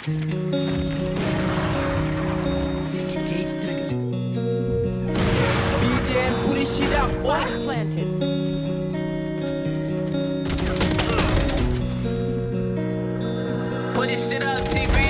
BJN put this shit out, boy. planted. Put this shit up, TV.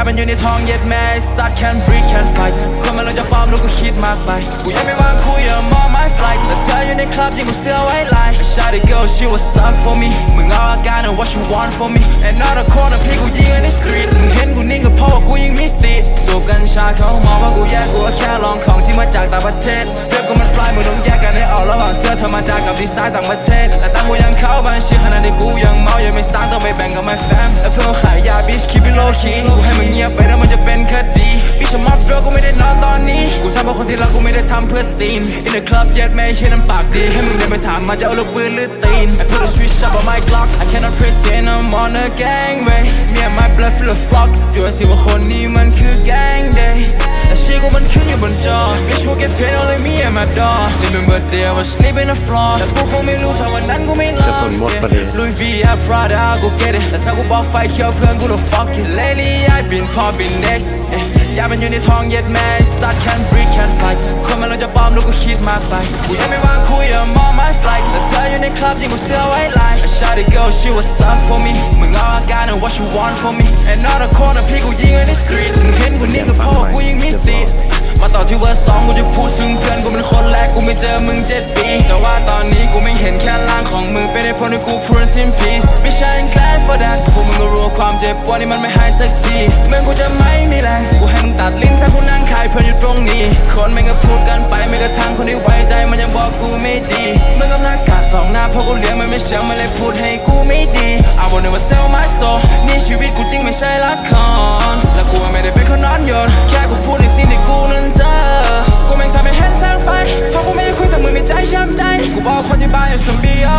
Remaining. อย่าเป็นอยู่ในท้องเย็ดแม่สัตว์ can breathe can fight คนมันเราจะปลอมลูกก็คิดมากไปกูยังไม่วางคุยอย่ามอง my flight แต่เธออยู่ในคลับยิงกูเสื้อไว้ลาย Shawty girl she was suck for me มึงเอาอาการ and what you want for me and not a corner พี่กูยิงใน street มึงเห็นกูนิ่งก็เพราะว่ากูยิงมิสติสูบกัญชาเขามองว่ากูแย่กูแค่ลองของที่มาจากต่างประเทศ ธรรมดากับดีไซน์ต่างประเทศแต่ตั้งกูยังเข้าบ้านชิขนาดที่กูยังเมายังไม่สร้างต้องไปแบ่งกับ my fam และเพื่อนขายยา bitch keep it low key กูให้มึงเงียบไปแล้วมันจะเป็นคดี bitch I'm up girl กูไม่ได้นอนตอนนี้ กูทำเพราะคนที่รักกูไม่ได้ทำเพื่อซีน in the club เย็ดแม่เชื่อน้ำปากดีให้มึงเดินไปถามมาจะเอาลูกปืนหรือตีน I put a switch up on my Glock I cannot pretend I'm on a gang way me and my blood full of fuck อยู่สิว่าคนนี้มันคือ gang day แต่ชื่อกูมันขึ้นอยู่บนจอ Bitch will get paid only me and my dog Remember there was sleep in the floor แต่กูคงไม่รู้ถ้าวันนั้นกูไม่รอ จะทนหมดปะเนี่ย Louis V I Prada กู get it แต่ถ้ากูบอกไฟเขียวเพื่อนกู the fuck it Lately I've been popping next เอ๊ะอยากเป็นอยู่ในท้องเย็ดแม่สัตว์ can breathe can fight คนมันเราจะปลอมลูกกูคิดมากไป กูยังไม่วางคุย I'm on my flight แต่เธออยู่ในคลับยิงกูเสื้อไว้ลาย I shot it girl she was up for me มึงเอาอาการ and what you want for me and not a corner พี่กูยิงใน street มึงเห็น กูพูด in peace ไม่ใช่ glad for that พวกมึงก็รู้ความเจ็บปวดนี่มันไม่หายสักทีเมื่อกูจะไม่มีแรงกูแห้งตัดลิ้นถ้ากูนั่งขายเพื่อนอยู่ตรงนี้ คนแม่งก็พูดกันไปไม่กระทั่งคนที่ไว้ใจมันยังบอกกูไม่ดีมึงกับหน้ากากสองหน้าเพราะกูเลี้ยงมันไม่เชื่อมันเลยพูดให้กูไม่ดี I wanna never sell my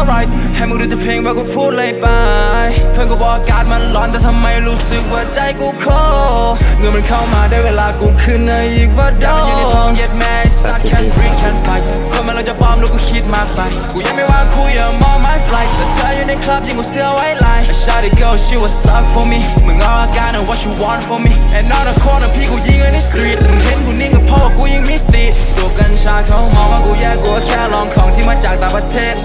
alright ให้มึงดูแต่เพลงว่ากูพูดเลยไป เพื่อนกูบอกอากาศมันร้อนแต่ทำไมรู้สึกว่าใจกูโคเงินมันเข้ามาได้เวลากูขึ้นในอีกว่าดอกอยู่ในท้องเย็ดแม่สัตว์ can drink can fight คนมันเราจะปลอมลูกกูคิดมากไป กูยังไม่ว่างคุย I'm on my flight แต่เธออยู่ในคลับยิงกูเสื้อไว้ลาย I shot it girl she was up for me มึงเอาอาการ and what you want for me and not a corner พี่กูยิงใน street มึงเห็นกูนิ่งก็เพราะว่ากูยิงมิสติสูบกัญชาเขามองว่ากูแย่กูก็แค่ลองของที่มาจากต่างประเทศ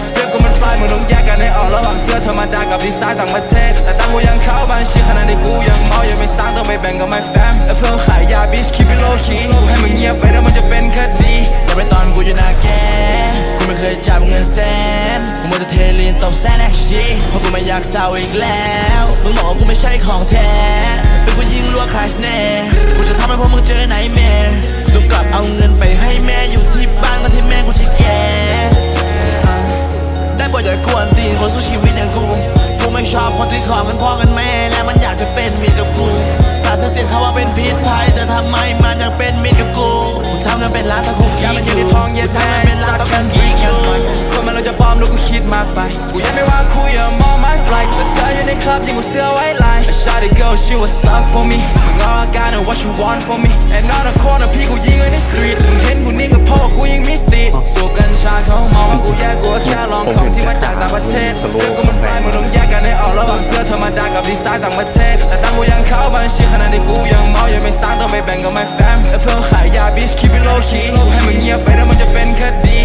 ธรรมดากับดีไซน์ต่างประเทศ แต่ตั้งกูยังเข้าบ้านชิขนาดที่กูยังเมายังไม่สร้างต้องไปแบ่งกับ my fam และเพื่อนขายยา bitch keep it low key กูให้มึงเงียบไปแล้วมันจะเป็นคดีอย่าไปตอนกูอยู่หน้าแกกูไม่เคยจับเงินแสนกูมัวแต่เทลีนตบแซนแอคชีเพราะกูไม่อยากเศร้าอีกแล้วมึงบอกว่ากูไม่ใช่ของแท้เป็นกูยิงลัวคาชแน่ ชอบคนที่ขอเงินพ่อเงินแม่ และมันอยากจะเป็นเมียกับกูสารเสพติดเขาว่าเป็นพิษภัยแต่ทำไมมันยังเป็นมิตรกับกูกูทำกันเป็นล้านถ้ากูอยากกิเป็นนอยู่ในท้องเย็ดกูแทำกันเป็นล้านสัตต่อว์กักันนกิกีนกัอยู่คนมันเราจะปลอมลูกกูคิดมากไปกูยังไม่ว่างคุย I'm on my flight แต่เธออยู่ในคลับยิงกูเสื้อไว้ลาย I shot it girl she was up for me มึงเอาอาการ and what you want for me and not a corner พี่กูยิงใน street มึง กับดีไซน์ต่างประเทศ แต่ตังกูยังเข้าบัญชีขณะที่กูยังเมายังไม่สร้างต้องไปแบ่งกับไม่แฟมและเพิ่มขายยาบิชคีบิโลคีให้มึงเงียบไปแล้วมันจะเป็นคดี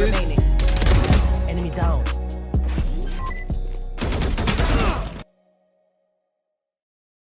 remaining.